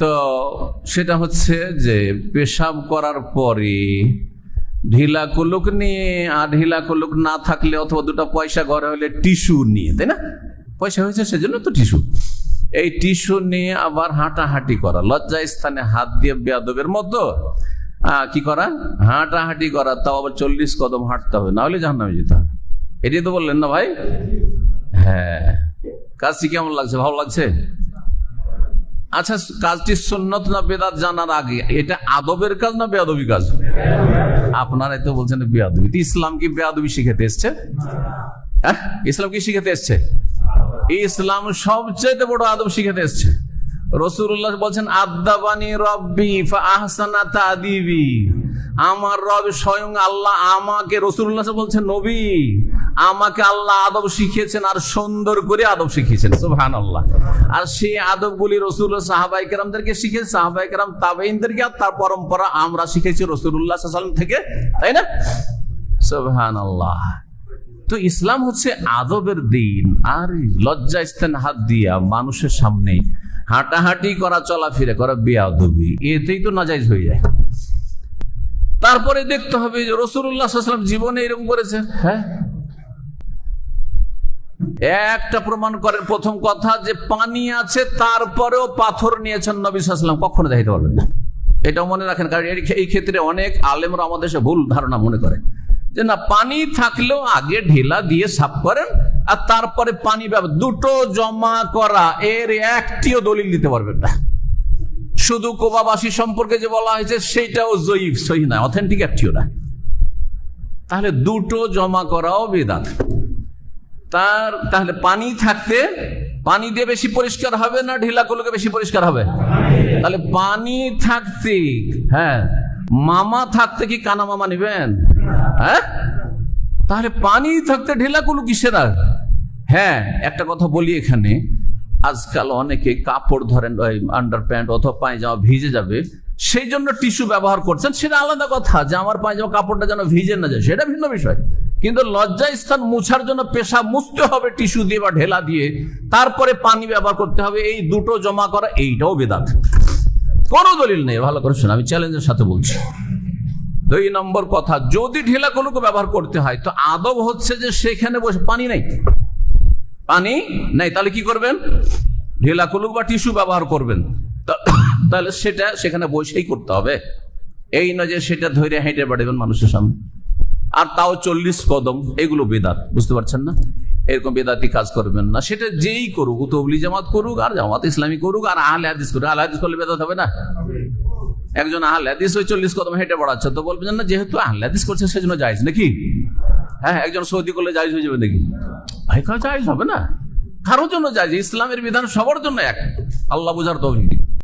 তো সেটা হচ্ছে যে পেশাব করার পরে ঢিলা কুলুক নিয়ে আর ঢিলা কুলুক না থাকলে অথবা দুটো পয়সা ঘরে হলে টিস্যু নিয়ে, তাই না? পয়সা হয়েছে সেজন্য তো টিস্যু। এই টিস্যু নিয়ে আবার হাঁটাহাঁটি করা। লজ্জা স্থানে হাত দিয়ে বেয়াদবের মতো কি করা? হাঁটাহাঁটি করা, তাও আবার চল্লিশ কদম হাঁটতে হবে, না নাহলে জাহান্নামে যেতে হবে। এটাই তো বললেন না ভাই? হ্যাঁ। কাজটি কেমন লাগছে? ভালো লাগছে? আচ্ছা কাজটি সুন্নত না বেদাত জানার আগে? এটা আদবের কাজ না বেয়াদবি কাজ? আপনারাই তো বলছেন বেয়াদবি। ইসলাম কি বেয়াদবি শিখাতে এসছে? হ্যাঁ? ইসলাম কি শিখাতে এসছে? ইসলাম সবচেয়ে বড় আদব শিখাতে এসছে। রসুল্লাহ বলছেন, আদাবানি রব্বি আহসানা তাদিবি। আমার রব স্বয়ং আল্লাহ আমাকে, রসুল্লাহ বলছেন, নবী, আমাকে আল্লাহ আদব শিখিয়েছেন আর সুন্দর করে আদব শিখিয়েছেন। সুবহান আল্লাহ আর সেই আদবগুলি সাহাবাই কেরামদেরকে শিখেছে সাহাবাই কেরাম তাবেইনদেরকে আর তার পরম্পরা আমরা শিখেছি রসুল্লাহ সাল্লাম থেকে, তাই না? সুবহান আল্লাহ তো ইসলাম হচ্ছে আদবের দিন, আর লজ্জা স্থান হাত দিয়া মানুষের সামনে হাঁটাহাঁটি করা, চলাফেরা করা বেয়াদবি। এতেই তো নাজাইজ হয়ে যায়। তারপরে দেখতে হবে যে রসুল্লাহাম জীবনে এরকম করেছে হ্যাঁ? একটা প্রমাণ করেন, প্রথম কথা যে পানি আছে, তারপরেও পাথর নিয়েছেন নবী সাল্লাম কখনো দেখাইতে পারবেন না। এটাও মনে রাখেন, কারণ এই ক্ষেত্রে অনেক আলেমরা আমাদের ভুল ধারণা মনে করে। যে না, পানি থাকলেও আগে ঢেলা দিয়ে সাফ করেন আর তারপরে পানি ব্যবহার, দুটো জমা করা, এর একটিও দলিল দিতে পারবেন না। শুধু কোবাবাসী সম্পর্কে যে বলা হয়েছে, সেইটাও জয়ীফ, সহি না অথেন্টিক একটিও না। তাহলে দুটো জমা করাও বেদাত। তার, তাহলে পানি থাকতে পানি দিয়ে বেশি পরিষ্কার হবে না ঢিলা করলে বেশি পরিষ্কার হবে? তাহলে পানি থাকতে হ্যাঁ মামা থাকতে কি কানা মামা নিবেন? হ্যাঁ? তাহলে পানি থাকতে ঢিলা কুলু কিসের আর? হ্যাঁ একটা কথা বলি এখানে। আজকাল অনেকে কাপড় ধরেন আন্ডার প্যান্ট অথবা পায়জামা ভিজে যাবে, সেই জন্য টিস্যু ব্যবহার করছেন। সেটা আলাদা কথা যে আমার পায়জামা কাপড়টা যেন ভিজে না যায়, সেটা ভিন্ন বিষয়। কিন্তু লজ্জা স্থান মুছার জন্য পেশা মুছতে হবে টিস্যু দিয়ে বা ঢেলা দিয়ে। তারপরে পানি ব্যবহার করতে হবে, এই দুটো জমা করা, এইটাও বেদাত। কোনো দলিল নেই, ভালো করে শোনা, আমি চ্যালেঞ্জের সাথে বলছি। দুই নম্বর কথা, যদি ঢেলা কলুকে ব্যবহার করতে হয়, তো আদব হচ্ছে যে সেখানে বসে, পানি নেই। পানি? নেই, তাহলে কি করবেন? ঢেলা কলুক বা টিস্যু ব্যবহার করবেন। তাহলে সেটা সেখানে বসেই করতে হবে। এই নয় যে সেটা ধরে হেঁটে বেড়াবেন মানুষের সামনে। আর তাও চল্লিশ কদম, এগুলো বেদাত, বুঝতে পারছেন না? এরকম বেদাতি কাজ করবেন না। সেটা যেই করুক তবলি জামাত করুক, আর জামাত ইসলামী করুক, আর আহলে হাদিস করুক। আহলে হাদিস করলে বেদাত হবে না? একজন আহলে হাদিস ওই চল্লিশ কদম হেঁটে বেড়াচ্ছে, তো বলবেন না, যেহেতু আহলে হাদিস করছে, সেজন্য যাইজ নাকি? হ্যাঁ একজন সৌদি করলে যাইজ হয়ে যাবে নাকি? ভাই কাজ হবে না? কারোর জন্য জায়জ, ইসলামের বিধান সবার জন্য এক। আল্লাহ বুঝার তো